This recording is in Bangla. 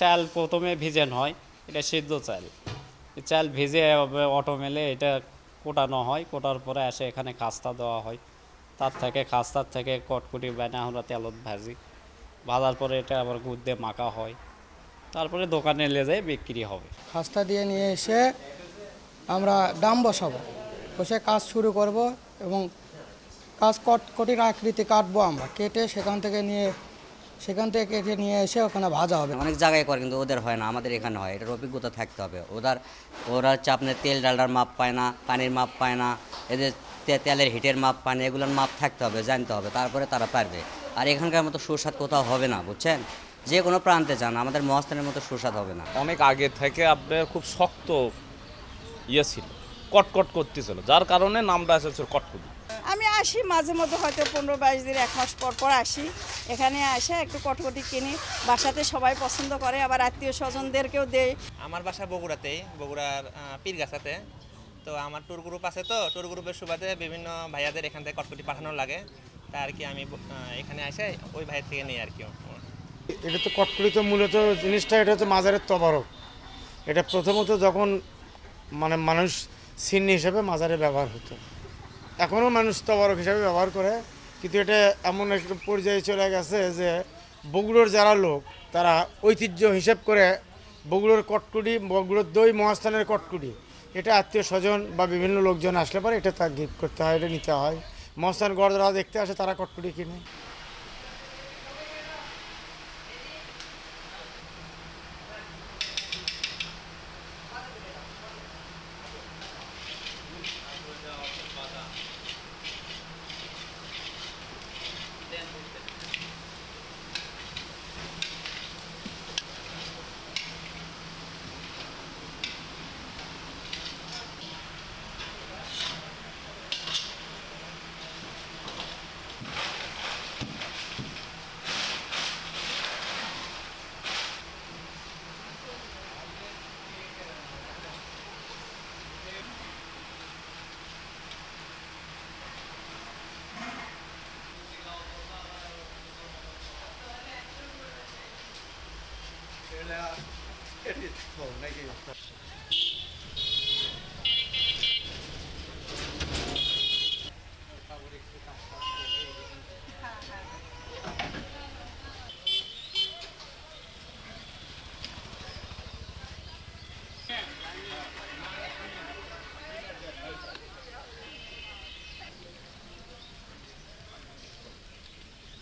চাল প্রথমে ভিজানো হয় এটা সিদ্ধ চাল। চাল ভিজে অটো মেলে এটা কোটানো হয়, কোটার পরে এসে এখানে খাস্তা দেওয়া হয়। তার থেকে, খাস্তার থেকে কটকুটি বানা আমরা তেলত ভাজি। ভাজার পরে এটা আবার গুড় দিয়ে মাখা হয়। তারপরে দোকানে নিয়ে যায় বিক্রি হবে। খাস্তা দিয়ে নিয়ে এসে আমরা ডাম বসাবো। বসে কাজ শুরু করব এবং কাজ কটকটির আকৃতি কাটবো আমরা। কেটে সেখান থেকে নিয়ে সেখান থেকে কেটে নিয়ে এসে ওখানে ভাজা হবে। অনেক জায়গায় করে কিন্তু ওদের হয় না আমাদের এখানে হয় এটার অভিজ্ঞতা থাকতে হবে। ওদের ওরা হচ্ছে আপনার তেল ডালটার মাপ পায় না পানির মাপ পায় না এদের তে- তেলের হিটের মাপ পায় না এগুলোর মাপ থাকতে হবে জানতে হবে তারপরে তারা পারবে। আর এখানকার মতো সুস্বাদ কোথাও হবে না বুঝছেন? যে কোনো প্রান্তে যান আমাদের মহাস্থানের মতো সুস্বাদ হবে না। অনেক আগে থেকে আপনার খুব শক্ত ইয়ে ছিল কটকট করতেছিল যার কারণে নামটা এসেছিল কটকটি। আসি মাঝে মধ্যে হয়তো পনেরো বাইশ দিন এক মাস পর পর আসি। এখানে আসে একটু কটকটি কিনি। বাসাতে সবাই পছন্দ করে আবার আত্মীয় স্বজনদেরকেও দেয় আমার বাসা বগুড়াতেই বগুড়ার পীরগাছাতে। তো আমার ট্যুর গ্রুপ আছে তো ট্যুর গ্রুপের সুবাদে বিভিন্ন ভাইয়াদের এখান থেকে কটকটি পাঠানো লাগে। তা আর কি আমি এখানে এসে ওই ভাইয়ের থেকে নিই আর কি। এটা তো কটকটি তো মূলত জিনিসটা এটা হচ্ছে মাজারের তবারক। এটা প্রথমত যখন মানে মানুষ সিন্নি হিসেবে মাজারে ব্যবহার হতো। এখনও মানুষ তবরক হিসাবে ব্যবহার করে, কিন্তু এটা এমন একটা পর্যায়ে চলে গেছে যে বগুড়োর যারা লোক, তারা ঐতিহ্য হিসেব করে বগুড়োর কটকুটি, বগুড়োর দই মহাস্থানের কটকুটি। এটা আত্মীয় স্বজন বা বিভিন্ন লোকজন আসলে পরে, এটা তার গিফট করতে হয়, এটা নিতে হয়। মহাস্থান যারা দেখতে আসে, তারা কটকুটি কিনে। Ele é. Ele. Bom, neguei.